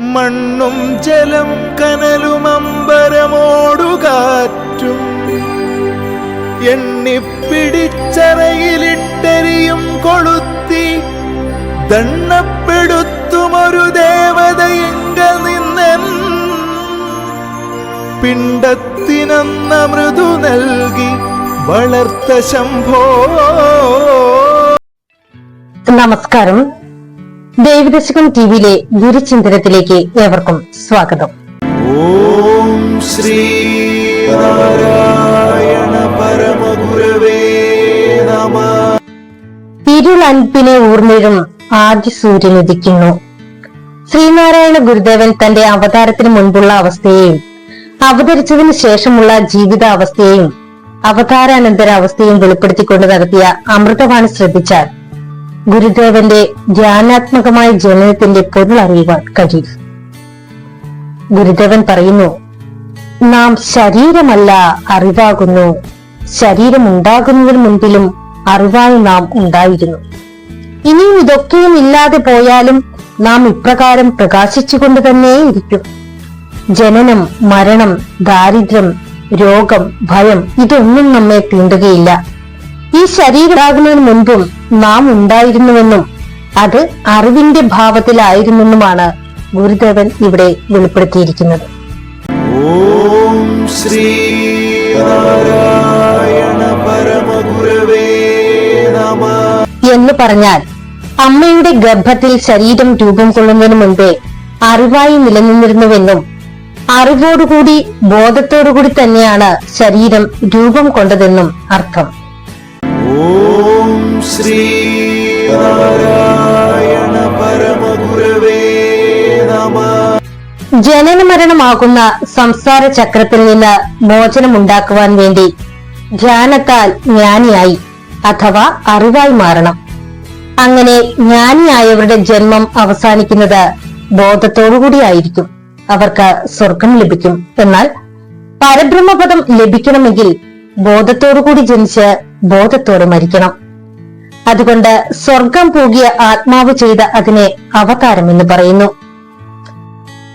മണ്ണും ജലം കനലും അമ്പരമോടുകാറ്റും എണ്ണിപ്പിടിച്ചറയിലിട്ടെറിയും കൊളുത്തി ദണ്ണപ്പെടുത്തുമൊരു ദേവതയെങ്ക നിന്നൻ. പിണ്ടത്തിനെന്ന മൃദു നൽകി വളർത്ത ശംഭോ. നമസ്കാരം. ദേവദശകം ടിവിയിലെ ഗുരുചിന്തനത്തിലേക്ക് ഏവർക്കും സ്വാഗതം. ഓം ശ്രീ നാരായണ പരമഗുരവേ നമ. ഇരുളൻപിനെ ഊർന്നിഴും ആദ്യ സൂര്യൻ ഉദിക്കുന്നു. ശ്രീനാരായണ ഗുരുദേവൻ തന്റെ അവതാരത്തിന് മുൻപുള്ള അവസ്ഥയെയും അവതരിച്ചതിന് ശേഷമുള്ള ജീവിതാവസ്ഥയെയും അവതാരാനന്തര അവസ്ഥയും വെളിപ്പെടുത്തിക്കൊണ്ട് നടത്തിയ അമൃതവാണി ശ്രദ്ധിച്ചാൽ ഗുരുദേവന്റെ ധ്യാനാത്മകമായ ജനനത്തിന്റെ പൊരുൾ അറിയുവാൻ കഴിയും. ഗുരുദേവൻ പറയുന്നു നാം ശരീരമല്ല അറിവാകുന്നു. ശരീരം ഉണ്ടാകുന്നതിന് മുൻപിലും അറിവായി നാം ഉണ്ടായിരുന്നു. ഇനിയും ഇതൊക്കെയും ഇല്ലാതെ പോയാലും നാം ഇപ്രകാരം പ്രകാശിച്ചുകൊണ്ട് തന്നെ ഇരിക്കും. ജനനം മരണം ദാരിദ്ര്യം രോഗം ഭയം ഇതൊന്നും നമ്മെ തീണ്ടുകയില്ല. ഈ ശരീരം ഉണ്ടാകുന്നതിന് മുൻപും നാം ഉണ്ടായിരുന്നുവെന്നും അത് അറിവിന്റെ ഭാവത്തിലായിരുന്നെന്നുമാണ് ഗുരുദേവൻ ഇവിടെ വെളിപ്പെടുത്തിയിരിക്കുന്നത്. ഓം ശ്രീ നാരായണ പരമഗുരവേ നമ. എന്ന് പറഞ്ഞാൽ അമ്മയുടെ ഗർഭത്തിൽ ശരീരം രൂപം കൊള്ളുന്നതിന് മുൻപേ അറിവായി നിലനിന്നിരുന്നുവെന്നും അറിവോടുകൂടി ബോധത്തോടുകൂടി തന്നെയാണ് ശരീരം രൂപം കൊണ്ടതെന്നും അർത്ഥം. ഓം ശ്രീ നാരായണ പരമഗുരവേ നമ. ജനന മരണമാകുന്ന സംസാര ചക്രത്തിൽ നിന്ന് മോചനമുണ്ടാക്കുവാൻ വേണ്ടി ധ്യാനത്താൽ ജ്ഞാനിയായി അഥവാ അറിവായി മാറണം. അങ്ങനെ ജ്ഞാനിയായവരുടെ ജന്മം അവസാനിക്കുന്നത് ബോധത്തോടുകൂടിയായിരിക്കും. അവർക്ക് സ്വർഗം ലഭിക്കും. എന്നാൽ പരബ്രഹ്മപദം ലഭിക്കണമെങ്കിൽ ബോധത്തോടുകൂടി ജനിച്ച് ബോധത്തോടെ മരിക്കണം. അതുകൊണ്ട് സ്വർഗം പോകിയ ആത്മാവ് ചെയ്ത അതിനെ അവതാരം എന്ന് പറയുന്നു.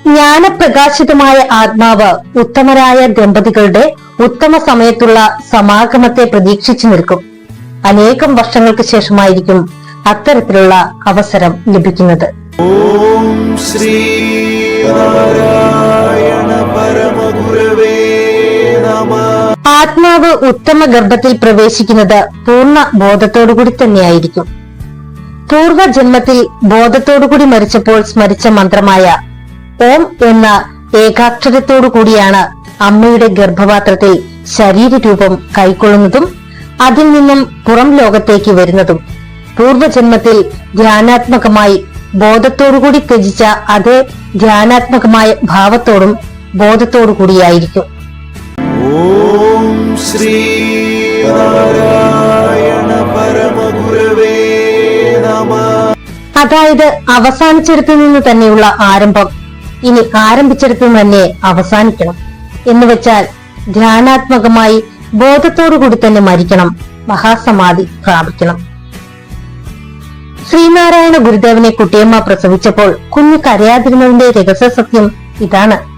ജ്ഞാനപ്രകാശിതമായ ആത്മാവ് ഉത്തമരായ ദമ്പതികളുടെ ഉത്തമ സമയത്തുള്ള സമാഗമത്തെ പ്രതീക്ഷിച്ചു നിൽക്കും. അനേകം വർഷങ്ങൾക്ക് ശേഷമായിരിക്കും അത്തരത്തിലുള്ള അവസരം ലഭിക്കുന്നത്. ഓം ശ്രീ നാരായണ പരമഗുരവേ നമ. ആത്മാവ് ഉത്തമ ഗർഭത്തിൽ പ്രവേശിക്കുന്നത് പൂർണ ബോധത്തോടുകൂടി തന്നെയായിരിക്കും. പൂർവജന്മത്തിൽ ബോധത്തോടുകൂടി മരിച്ചപ്പോൾ സ്മരിച്ച മന്ത്രമായ ഓം എന്ന ഏകാക്ഷരത്തോടു കൂടിയാണ് അമ്മയുടെ ഗർഭപാത്രത്തിൽ ശരീരരൂപം കൈക്കൊള്ളുന്നതും അതിൽ നിന്നും പുറം ലോകത്തേക്ക് വരുന്നതും. പൂർവജന്മത്തിൽ ധ്യാനാത്മകമായി ബോധത്തോടുകൂടി ത്യജിച്ച അതേ ധ്യാനാത്മകമായ ഭാവത്തോടും ബോധത്തോടു കൂടിയായിരിക്കും ഓം ശ്രീ നാരായണ പരമഗുരവേ നമ. അതായത് അവസാനിച്ചിടത്തു നിന്ന് തന്നെയുള്ള ആരംഭം. ഇനി ആരംഭിച്ചിടത്തു തന്നെ അവസാനിക്കണം. എന്ന് വെച്ചാൽ ധ്യാനാത്മകമായി ബോധത്തോടുകൂടി തന്നെ മരിക്കണം. മഹാസമാധി പ്രാപിക്കണം. ശ്രീനാരായണ ഗുരുദേവനെ കുട്ടിയമ്മ പ്രസവിച്ചപ്പോൾ കുഞ്ഞു കരയാതിരുന്നതിന്റെ രഹസ്യ സത്യം ഇതാണ്.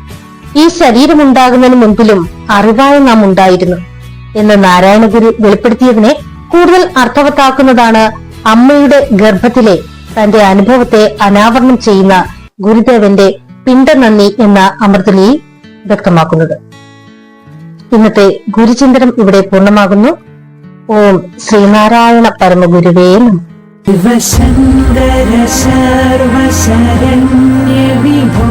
ഈ ശരീരമുണ്ടാകുന്നതിന് മുൻപിലും അറിവായ നാം ഉണ്ടായിരുന്നു. എന്ന് നാരായണഗുരു വെളിപ്പെടുത്തിയതിനെ കൂടുതൽ അർത്ഥവത്താക്കുന്നതാണ് അമ്മയുടെ ഗർഭത്തിലെ തന്റെ അനുഭവത്തെ അനാവരണം ചെയ്യുന്ന ഗുരുദേവന്റെ പിണ്ടനന്ദി എന്ന അമൃതലിയിൽ വ്യക്തമാക്കുന്നത്. ഇന്നത്തെ ഗുരുചിന്തനം ഇവിടെ പൂർണമാകുന്നു. ഓം ശ്രീനാരായണ പരമഗുരുവേം വസന്തര സർവശരണ്യ വിഭോ